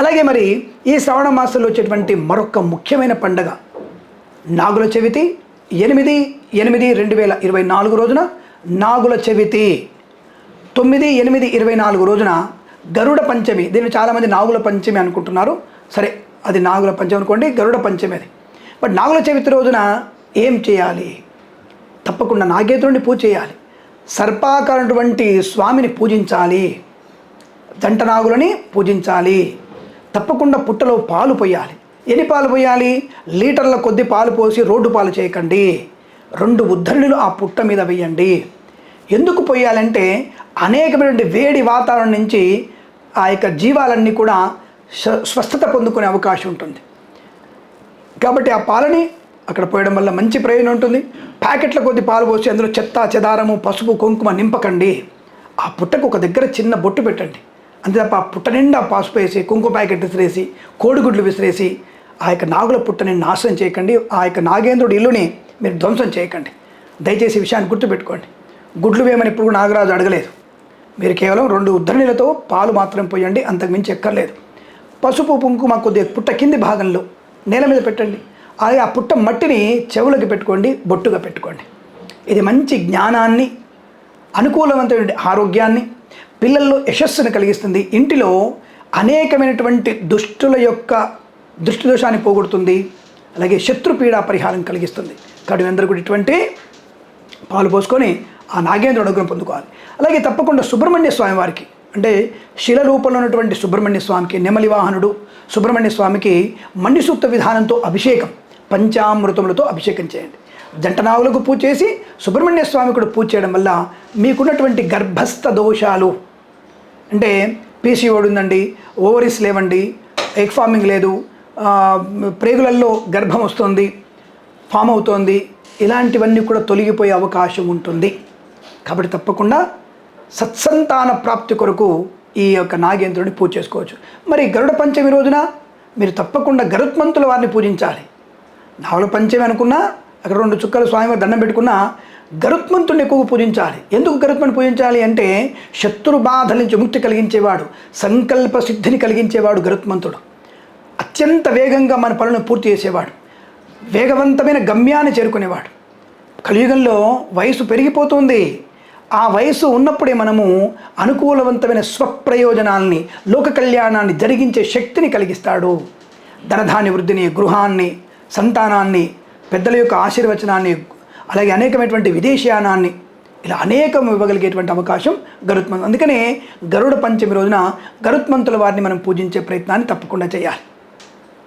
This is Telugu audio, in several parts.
అలాగే మరి ఈ శ్రావణ మాసంలో వచ్చేటువంటి మరొక ముఖ్యమైన పండగ. నాగుల చవితి ఎనిమిది ఎనిమిది రెండు వేల ఇరవై నాలుగు రోజున నాగుల చవితి. తొమ్మిది ఎనిమిది ఇరవై నాలుగు రోజున గరుడ పంచమి. దీన్ని చాలామంది నాగుల పంచమి అనుకుంటున్నారు. సరే అది నాగుల పంచమి అనుకోండి గరుడ పంచమి అది. బట్ నాగుల చవితి రోజున ఏం చేయాలి? తప్పకుండా నాగేంద్రుడిని పూజ చేయాలి. సర్పాకారటువంటి స్వామిని పూజించాలి. జంట నాగులని పూజించాలి. తప్పకుండా పుట్టలో పాలు పోయాలి. ఎన్ని పాలు పోయాలి? లీటర్ల కొద్ది పాలు పోసి రోడ్డు పాలు చేయకండి. రెండు ఉద్ధరణులు ఆ పుట్ట మీద వేయండి. ఎందుకు పోయాలంటే అనేకమైనటువంటి వేడి వాతావరణం నుంచి ఆ యొక్క జీవాలన్నీ కూడా స్వ- స్వస్థత పొందుకునే అవకాశం ఉంటుంది. కాబట్టి ఆ పాలని అక్కడ పోయడం వల్ల మంచి ప్రయోజనం ఉంటుంది. ప్యాకెట్ల కొద్ది పాలు పోసి అందులో చెత్త చెదారము పసుపు కుంకుమ నింపకండి. ఆ పుట్టకు ఒక దగ్గర చిన్న బొట్టు పెట్టండి. అంతే తప్ప పుట్ట నిండా పసుపు వేసి కుంకుమ ప్యాకెట్ విసిరేసి కోడిగుడ్లు విసిరేసి ఆ యొక్క నాగుల పుట్టని నాశనం చేయకండి. ఆ యొక్క నాగేంద్రుడి ఇల్లుని మీరు ధ్వంసం చేయకండి. దయచేసి విషయాన్ని గుర్తుపెట్టుకోండి. గుడ్లు వేయమని ఇప్పుడు నాగరాజు అడగలేదు. మీరు కేవలం రెండు ఉద్ధరణిలతో పాలు మాత్రం పోయండి అంతకు మించి ఎక్కర్లేదు. పసుపు కుంకుమ కొద్దిగా పుట్ట కింది భాగంలో నేల మీద పెట్టండి. అలాగే ఆ పుట్ట మట్టిని చెవులకి పెట్టుకోండి బొట్టుగా పెట్టుకోండి. ఇది మంచి జ్ఞానాన్ని అనుకూలవంతమైన ఆరోగ్యాన్ని పిల్లల్లో యశస్సును కలిగిస్తుంది. ఇంటిలో అనేకమైనటువంటి దుష్టుల యొక్క దృష్టి దోషాన్ని పోగొడుతుంది. అలాగే శత్రుపీడ పరిహారం కలిగిస్తుంది. కాబట్టి అందరూ కూడా ఇటువంటి పాలు పోసుకొని ఆ నాగేంద్ర అనుగ్రహం పొందుకోవాలి. అలాగే తప్పకుండా సుబ్రహ్మణ్య స్వామి వారికి అంటే శిల రూపంలో ఉన్నటువంటి సుబ్రహ్మణ్య స్వామికి నెమలి వాహనుడు సుబ్రహ్మణ్య స్వామికి మండి సూక్త విధానంతో అభిషేకం పంచామృతములతో అభిషేకం చేయండి. జంటనావులకు పూజ చేసి సుబ్రహ్మణ్య స్వామి కూడా పూజ చేయడం వల్ల మీకున్నటువంటి గర్భస్థ దోషాలు అంటే పీసీఓడి ఉందండి ఓవరీస్ లేవండి ఎగ్ ఫార్మింగ్ లేదు ప్రేగులల్లో గర్భం వస్తుంది ఫామ్ అవుతోంది ఇలాంటివన్నీ కూడా తొలగిపోయే అవకాశం ఉంటుంది. కాబట్టి తప్పకుండా సత్సంతాన ప్రాప్తి కొరకు ఈ యొక్క నాగేంద్రుడిని పూజ చేసుకోవచ్చు. మరి గరుడ పంచమి రోజున మీరు తప్పకుండా గరుత్మంతుల వారిని పూజించాలి. నావల పంచమి అనుకున్నా అక్కడ రెండు చుక్కలు స్వామివారి దండం పెట్టుకున్నా గరుత్మంతుడిని ఎక్కువ పూజించాలి. ఎందుకు గరుత్మని పూజించాలి అంటే శత్రు బాధల నుంచి ముక్తి కలిగించేవాడు సంకల్ప సిద్ధిని కలిగించేవాడు గరుత్మంతుడు. అత్యంత వేగంగా మన పనులను పూర్తి చేసేవాడు. వేగవంతమైన గమ్యాన్ని చేరుకునేవాడు. కలియుగంలో వయసు పెరిగిపోతుంది. ఆ వయసు ఉన్నప్పుడే మనము అనుకూలవంతమైన స్వప్రయోజనాల్ని లోక కళ్యాణాన్ని జరిగించే శక్తిని కలిగిస్తాడు. ధనధాన్య వృద్ధిని గృహాన్ని సంతానాన్ని పెద్దల యొక్క ఆశీర్వచనాన్ని అలాగే అనేకమైనటువంటి విదేశయానాన్ని ఇలా అనేకం ఇవ్వగలిగేటువంటి అవకాశం గరుత్మంతు అందుకనే గరుడ పంచమి రోజున గరుత్మంతుల వారిని మనం పూజించే ప్రయత్నాన్ని తప్పకుండా చేయాలి.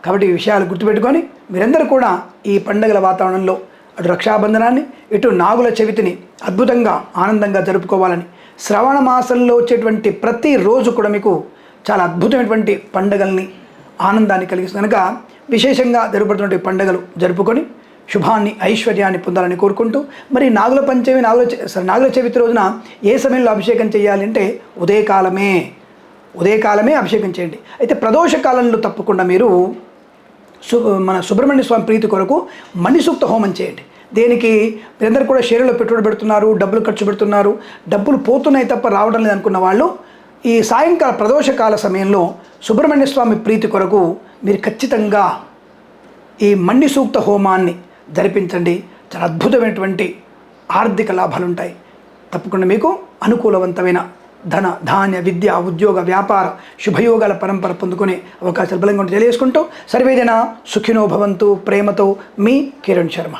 కాబట్టి ఈ విషయాలు గుర్తుపెట్టుకొని మీరందరూ కూడా ఈ పండగల వాతావరణంలో అటు రక్షాబంధనాన్ని ఇటు నాగుల చవితిని అద్భుతంగా ఆనందంగా జరుపుకోవాలని శ్రవణ మాసంలో వచ్చేటువంటి ప్రతిరోజు కూడా మీకు చాలా అద్భుతమైనటువంటి పండగల్ని ఆనందాన్ని కలిగిస్తుంది. కనుక విశేషంగా జరుపుతున్నటువంటి పండుగలు జరుపుకొని శుభాన్ని ఐశ్వర్యాన్ని పొందాలని కోరుకుంటూ మరి నాగుల పంచమి నాగుల సరే నాగుల చవితి రోజున ఏ సమయంలో అభిషేకం చేయాలంటే ఉదయకాలమే. ఉదయకాలమే అభిషేకం చేయండి. అయితే ప్రదోష కాలంలో తప్పకుండా మీరు సు మన సుబ్రహ్మణ్య స్వామి ప్రీతి కొరకు మణిసూక్త హోమం చేయండి. దేనికి? మీరందరూ కూడా షేర్లో పెట్టుబడి పెడుతున్నారు డబ్బులు ఖర్చు పెడుతున్నారు డబ్బులు పోతున్నాయి తప్ప రావడం లేదు అనుకున్న వాళ్ళు ఈ సాయంకాల ప్రదోషకాల సమయంలో సుబ్రహ్మణ్య స్వామి ప్రీతి కొరకు మీరు ఖచ్చితంగా ఈ మణి సూక్త హోమాన్ని జరిపించండి. చాలా అద్భుతమైనటువంటి ఆర్థిక లాభాలు ఉంటాయి తప్పకుండా మీకు అనుకూలవంతమైన ధన ధాన్య విద్య ఉద్యోగ వ్యాపార శుభయోగాల పరంపర పొందుకునే అవకాశాలు బలంగా ఉంటే తెలియజేసుకుంటూ సర్వేజన సుఖినో భవంతు ప్రేమతో మీ కిరణ్ శర్మ.